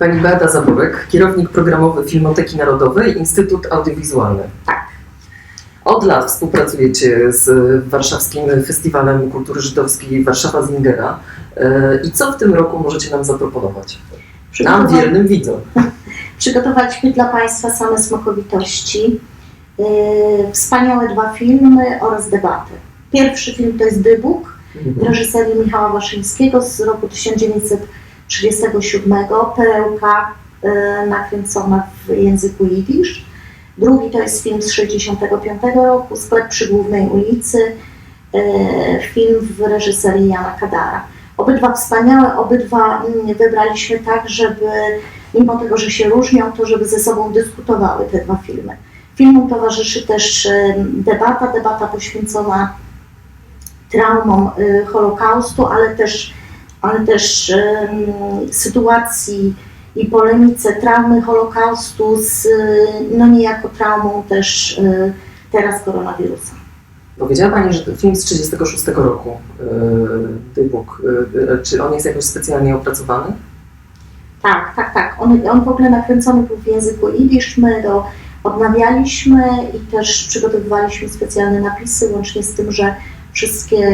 Pani Beata Zaborek, kierownik programowy Filmoteki Narodowej, Instytut Audiowizualny. Tak. Od lat współpracujecie z Warszawskim Festiwalem Kultury Żydowskiej Warszawa Zingera. E, I co w tym roku możecie nam zaproponować? Nam, wiernym widzom. Przygotowaliśmy dla Państwa same smakowitości. Yy, wspaniałe dwa filmy oraz debaty. Pierwszy film to jest Dybuk Mhm. reżyserii Michała Waszyńskiego z roku 1937, perełka nakręcona w języku jidysz. Drugi to jest film z 1965 roku, Sklep przy Głównej ulicy, yy, film w reżyserii Jana Kadara. Obydwa wspaniałe, obydwa mm, wybraliśmy tak, żeby mimo tego, że się różnią, to żeby ze sobą dyskutowały te dwa filmy. Filmom towarzyszy też em, debata, debata poświęcona traumom y, Holokaustu, ale też, ale też sytuacji i polemice traumy Holokaustu z y, no niejako traumą też y, teraz koronawirusa. Powiedziała Pani, że to film z 1936 roku, e, Dybuk, e, czy on jest jakoś specjalnie opracowany? Tak, tak, tak. On, on w ogóle nakręcony był w języku jidysz, my go odnawialiśmy i też przygotowywaliśmy specjalne napisy, łącznie z tym, że wszystkie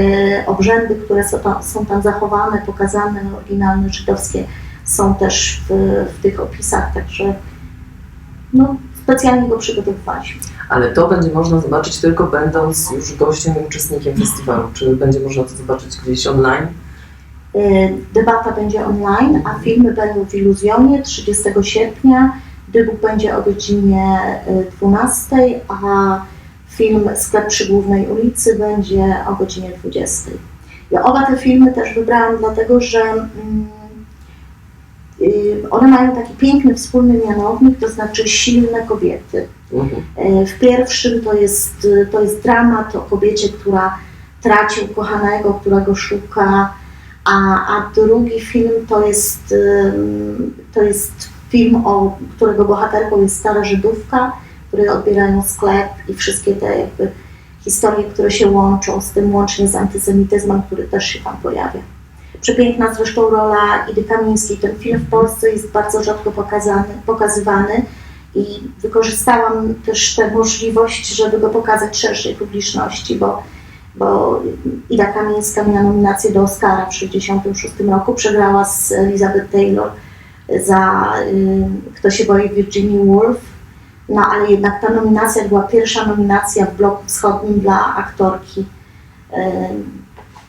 obrzędy, które są tam, są tam zachowane, pokazane, oryginalne żydowskie, są też w, w tych opisach, także no, specjalnie go przygotowywaliśmy. Ale to będzie można zobaczyć tylko będąc już gościem i uczestnikiem festiwalu. Czy będzie można to zobaczyć gdzieś online? Y, Debata będzie online, a filmy będą w Iluzjonie 30 sierpnia. Dybuk będzie o godzinie y, 12, a film Sklep przy Głównej ulicy będzie o godzinie 20. Ja oba te filmy też wybrałam dlatego, że mm, y, one mają taki piękny wspólny mianownik, to znaczy silne kobiety. Mhm. E, W pierwszym to jest, to jest dramat o kobiecie, która traci ukochanego, którego szuka, a, a drugi film to jest, to jest film, o którego bohaterką jest stara Żydówka, której odbierają sklep i wszystkie te jakby historie, które się łączą z tym, łącznie z antysemityzmem, który też się tam pojawia. Przepiękna zresztą rola Idy Kamińskiej. Ten film w Polsce jest bardzo rzadko pokazany, pokazywany i wykorzystałam też tę możliwość, żeby go pokazać szerszej publiczności, bo, bo Ida Kamińska miała nominację do Oscara w 1966 roku, przegrała z Elizabeth Taylor za y, Kto się boi Virginia Woolf, no ale jednak ta nominacja była pierwsza nominacja w bloku wschodnim dla aktorki y,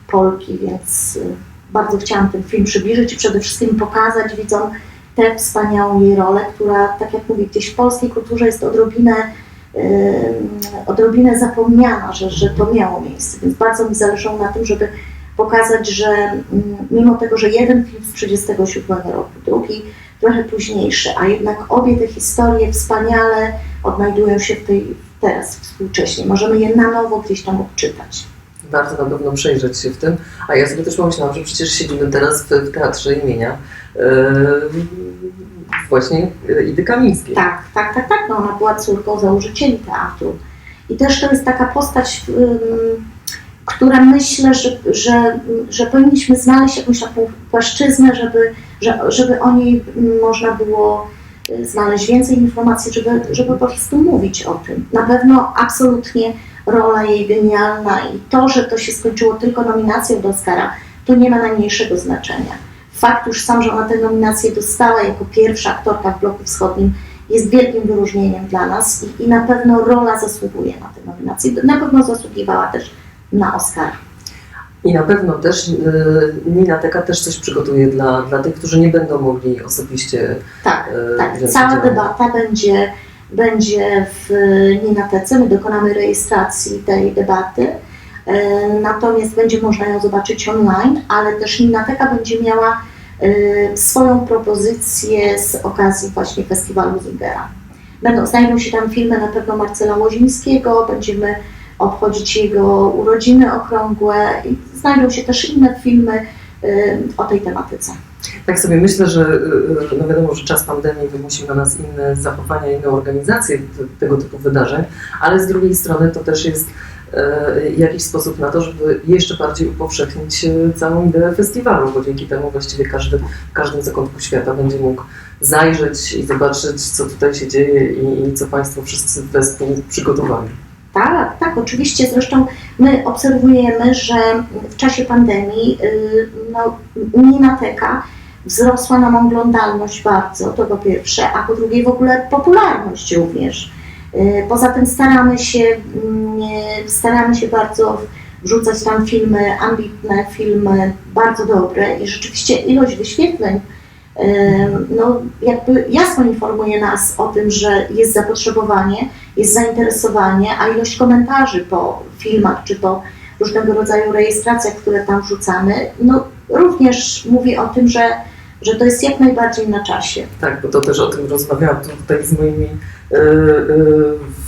Polki, więc y, bardzo chciałam ten film przybliżyć i przede wszystkim pokazać widzom tę wspaniałą jej rolę, która, tak jak mówię, gdzieś w polskiej kulturze jest odrobinę, yy, odrobinę zapomniana, że, że to miało miejsce. Więc bardzo mi zależało na tym, żeby pokazać, że mm, mimo tego, że jeden film z 1937 roku, drugi trochę późniejszy, a jednak obie te historie wspaniale odnajdują się w tej teraz współcześnie. Możemy je na nowo gdzieś tam odczytać. Warto na pewno przejrzeć się w tym. A ja sobie też pomyślałam, że przecież siedzimy teraz w, w teatrze imienia e, właśnie Idy Kamińskiej. Tak, tak, tak, tak. No, ona była córką założycieli teatru. I też to jest taka postać, ym, która myślę, że, że, że powinniśmy znaleźć jakąś taką płaszczyznę, żeby, że, żeby o niej mm, można było y, znaleźć więcej informacji, żeby, żeby po prostu mówić o tym. Na pewno absolutnie rola jej genialna i to, że to się skończyło tylko nominacją do Oscara, to nie ma najmniejszego znaczenia. Fakt już sam, że ona tę nominację dostała jako pierwsza aktorka w bloku wschodnim, jest wielkim wyróżnieniem dla nas i, i na pewno rola zasługuje na tę nominację. Na pewno zasługiwała też na Oscara. I na pewno też Nina Teka też coś przygotuje dla, dla tych, którzy nie będą mogli osobiście Tak, e, tak. Cała udziału. debata będzie, będzie w Ninatece. My dokonamy rejestracji tej debaty. E, Natomiast będzie można ją zobaczyć online, ale też Ninateka będzie miała swoją propozycję z okazji właśnie festiwalu Zingera. Będą, znajdą się tam filmy na pewno Marcela Łozińskiego, będziemy obchodzić jego urodziny okrągłe i znajdą się też inne filmy e, o tej tematyce. Tak sobie myślę, że e, no wiadomo, że czas pandemii wymusił na nas inne zachowania, inne organizacje tego typu wydarzeń, ale z drugiej strony to też jest jakiś sposób na to, żeby jeszcze bardziej upowszechnić całą ideę festiwalu, bo dzięki temu właściwie każdy w każdym zakątku świata będzie mógł zajrzeć i zobaczyć, co tutaj się dzieje i, i co Państwo wszyscy wespół przygotowali. Tak, tak, oczywiście. Zresztą my obserwujemy, że w czasie pandemii y, no, Minateka wzrosła nam oglądalność bardzo, to po pierwsze, a po drugie w ogóle popularność również. Y, Poza tym staramy się, mm, staramy się bardzo wrzucać tam filmy ambitne, filmy bardzo dobre i rzeczywiście ilość wyświetleń y, no, jakby jasno informuje nas o tym, że jest zapotrzebowanie, jest zainteresowanie, a ilość komentarzy po filmach, czy po różnego rodzaju rejestracjach, które tam wrzucamy, no również mówi o tym, że, że to jest jak najbardziej na czasie. Tak, bo to też o tym rozmawiałam tutaj z moimi e, e,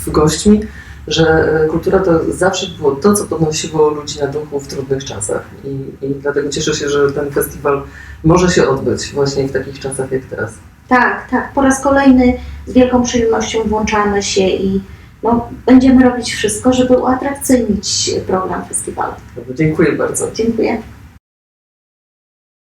gośćmi, że e, kultura to zawsze było to, co podnosiło ludzi na duchu w trudnych czasach. I, I dlatego cieszę się, że ten festiwal może się odbyć właśnie w takich czasach jak teraz. Tak, tak, po raz kolejny z wielką przyjemnością włączamy się i no, będziemy robić wszystko, żeby uatrakcyjnić program festiwalu. Dziękuję bardzo. Dziękuję.